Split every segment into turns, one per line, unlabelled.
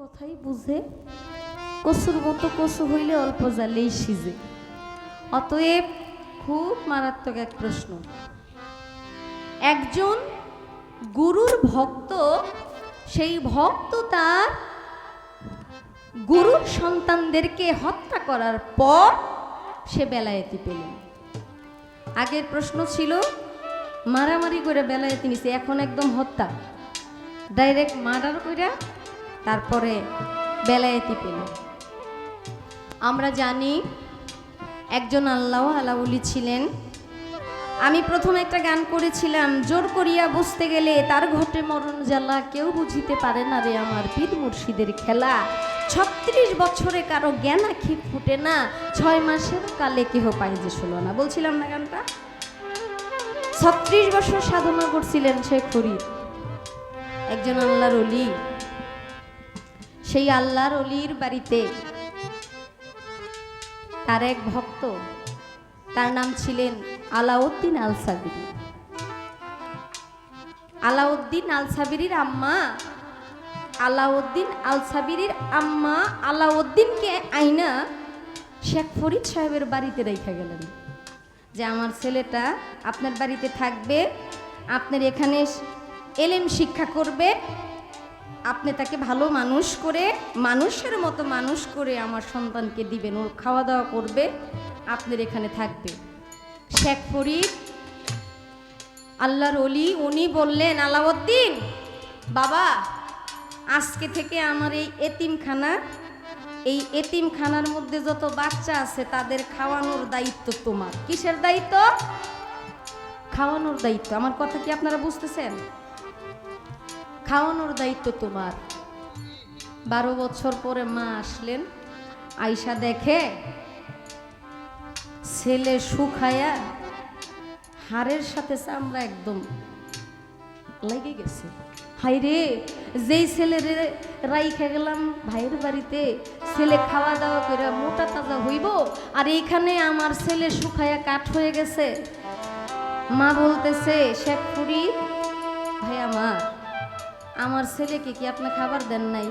কথাই বুঝে। কচুর মতো কচু হইলে অল্প জালেই সিজে। অতএব খুব মারাত্মক এক প্রশ্ন। একজন গুরুর ভক্ত, সেই ভক্ত তার গুরুর সন্তানদেরকে হত্যা করার পর সে বেলায়েতি পেল আগের প্রশ্ন ছিল, মারামারি করে বেলায়েতি নিছে, এখন একদম হত্যা। ডাইরেক্ট মার্ডার কইরা তারপরে বেলায়েতি পেল। আমরা জানি একজন আল্লাহ আলাউলি ছিলেন। আমি প্রথম একটা গান করেছিলাম, জোর করিয়া বুঝতে গেলে তার ঘটে মরণ জ্বালা, কেউ বুঝিতে পারে না রে আমার পীর মুর্শিদের খেলা। ছত্রিশ বছরে কারও জ্ঞান আখি ফুটে না, ছয় মাসের কালে কেহ পাই যে শোলো না বলছিলাম না গানটা? ছত্রিশ বছর সাধনা করছিলেন শেখ ফরিদ। একজন আল্লাহর অলি সেই আল্লাহর অলির বাড়িতে। তার এক ভক্ত, তার নাম ছিলেন আলাউদ্দিন আল সাবিরি আলাউদ্দিন আল সাবিরির আম্মা, আলাউদ্দিন আল সাবিরির আম্মা আলাউদ্দিনকে আইনা শেখ ফরিদ সাহেবের বাড়িতে রেখে গেলেন। যে আমার ছেলেটা আপনার বাড়িতে থাকবে, আপনার এখানে এলেম শিক্ষা করবে আপনি তাকে ভালো মানুষ করে, মানুষের মতো মানুষ করে আমার সন্তানকে দিবেন। ওর খাওয়া দাওয়া করবে, আপনার এখানে থাকবে। শেখ ফরিদ, আল্লাহর অলি উনি বললেন, আলাউদ্দিন, বাবা, আজকে থেকে আমার এই এতিমখানা, এই এতিমখানার মধ্যে যত বাচ্চা আছে, তাদের খাওয়ানোর দায়িত্ব তোমার। কিসের দায়িত্ব? খাওয়ানোর দায়িত্ব। আমার কথা কি আপনারা বুঝতেছেন? খাওয়ানোর দায়িত্ব তোমার। বারো বছর পরে মা আসলেন আইসা দেখে ছেলে শুকায়া হাড়ের সাথে চামড়া একদম লেগে গেছে। হাই রে যেই ছেলে রে রাইখা গেলাম ভাইয়ের বাড়িতে, ছেলে খাওয়া দাওয়া করে মোটা তাজা হইব, আর এইখানে আমার ছেলে শুকায়া কাঠ হয়ে গেছে। মা বলতেছে শেখ ফুরি ভাই আমার আমার ছেলেকে কি আপনি খাবার দেন নাই?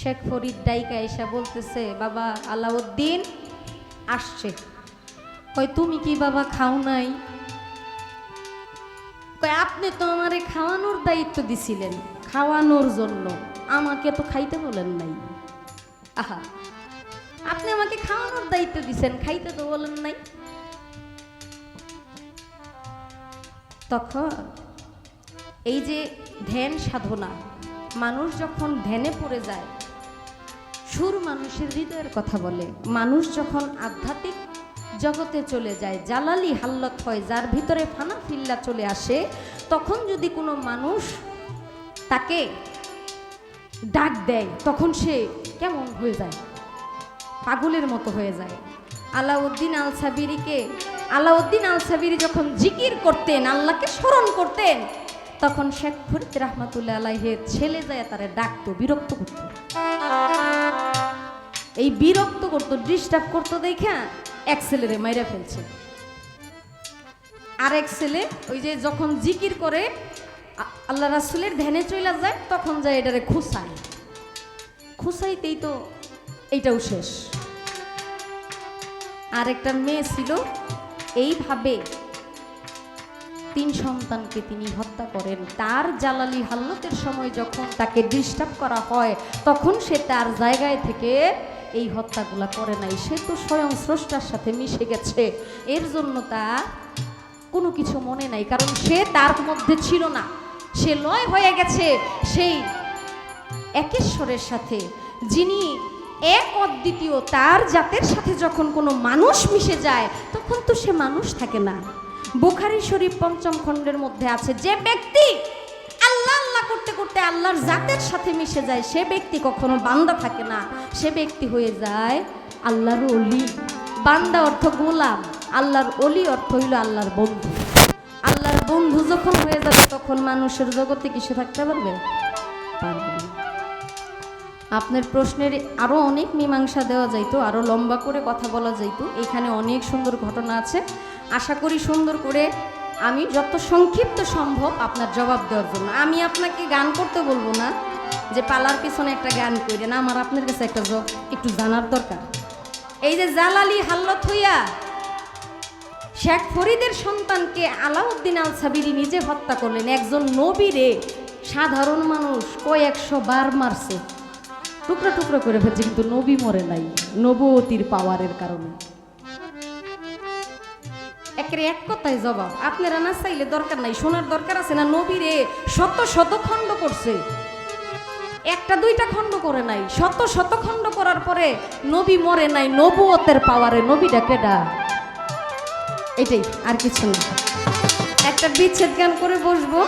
শেখ ফরিদ ডাইকা এসে বলতেছে, বাবা, আলাউদ্দিন আসছে। কই তুমি কি বাবা খাও নাই? কই আপনি তো আমারে খাওয়ানোর দায়িত্ব দিছিলেন, খাওয়ানোর জন্য। আমাকে তো খাইতে বলেন নাই। আহা, আপনি আমাকে খাওয়ানোর দায়িত্ব দিছেন, খাইতে তো বলেন নাই। তখন এই যে ধ্যান সাধনা, মানুষ যখন ধ্যানে পড়ে যায়, সুর মানুষের হৃদয়ের কথা বলে। মানুষ যখন আধ্যাত্মিক জগতে চলে যায়, জালালি হাল্লত হয়, যার ভিতরে ফানা ফিল্লা চলে আসে, তখন যদি কোনো মানুষ তাকে ডাক দেয়, তখন সে কেমন হয়ে যায়? পাগলের মতো হয়ে যায়। আলাউদ্দিন আল সাবিরিকে আলাউদ্দিন আল সাবিরি যখন জিকির করতেন, আল্লাহকে স্মরণ করতেন তখন শেখ ফরিদ রহমাতুল্লাহ আলাইহের ছেলে যায় তারে ডাকতো, বিরক্ত করত। এই বিরক্ত করতো ডিস্টার্ব করতো দেখা এক ছেলেরে মাইরা ফেলছে। আর এক ছেলে ওই যে যখন জিকির করে আল্লাহ রাসুলের ধ্যানে চলে যায়, তখন যায় এটারে খুসায় খুসাইতেই তো এইটাও শেষ। আর একটা মেয়ে ছিল, এইভাবে তিন সন্তানকে তিনি হত্যা করেন। তার জালালি হাল্লতের সময় যখন তাকে ডিস্টার্ব করা হয়, তখন সে তার জায়গায় থেকে এই হত্যাগুলা করে নাই। সে তো স্বয়ং স্রষ্টার সাথে মিশে গেছে। এর জন্য তা কোনো কিছু মনে নাই, কারণ সে তার মধ্যে ছিল না। সে লয় হয়ে গেছে সেই একেশ্বরের সাথে, যিনি এক অদ্বিতীয় তার জাতের সাথে যখন কোনো মানুষ মিশে যায়, তখন তো সে মানুষ থাকে না। বুখারি শরীফ পঞ্চম খণ্ডের মধ্যে আছে, যে ব্যক্তি আল্লাহ আল্লাহ করতে করতে আল্লাহর জাতের সাথে মিশে যায়, সে ব্যক্তি কখনো বান্দা থাকে না। সে ব্যক্তি হয়ে যায় আল্লাহর অলি বান্দা অর্থ গোলাম, আল্লাহর অলি অর্থ হইল আল্লাহর বন্ধু। আল্লাহর বন্ধু যখন হয়ে যাবে তখন মানুষের জগতে কিছু থাকতে পারবে? আপনার প্রশ্নের আরও অনেক মীমাংসা দেওয়া যাইতো আরও লম্বা করে কথা বলা যাইতো। এখানে অনেক সুন্দর ঘটনা আছে। আশা করি সুন্দর করে আমি যত সংক্ষিপ্ত সম্ভব আপনার জবাব দেওয়ার জন্য। আমি আপনাকে গান করতে বলব না যে পালার পিছনে একটা গান করেন আমার আপনার কাছে একটা জব একটু জানার দরকার। এই যে জালালি হাল্লত হইয়া শেখ ফরিদের সন্তানকে আলাউদ্দিন আল সাবিরি নিজে হত্যা করলেন, একজন নবীরে সাধারণ মানুষ কয়েকশো বার মারছে। টুকরো টুকরো করে ফেলছে, কিন্তু নবী মরে নাই, নবতির পাওয়ারের কারণে। একের এক কথায় জবাব, আপনারা না চাইলে দরকার নাই, শোনার দরকার আছে না? নবীরে শত শত খণ্ড করছে। একটা, দুইটা খণ্ড করে নাই, শত শত খণ্ড করার পরে নবী মরে নাই, নবুয়তের পাওয়ারে নবীটা কেডা? এটাই, আর কিছু না। একটা বিচ্ছেদ গান করে বসবো।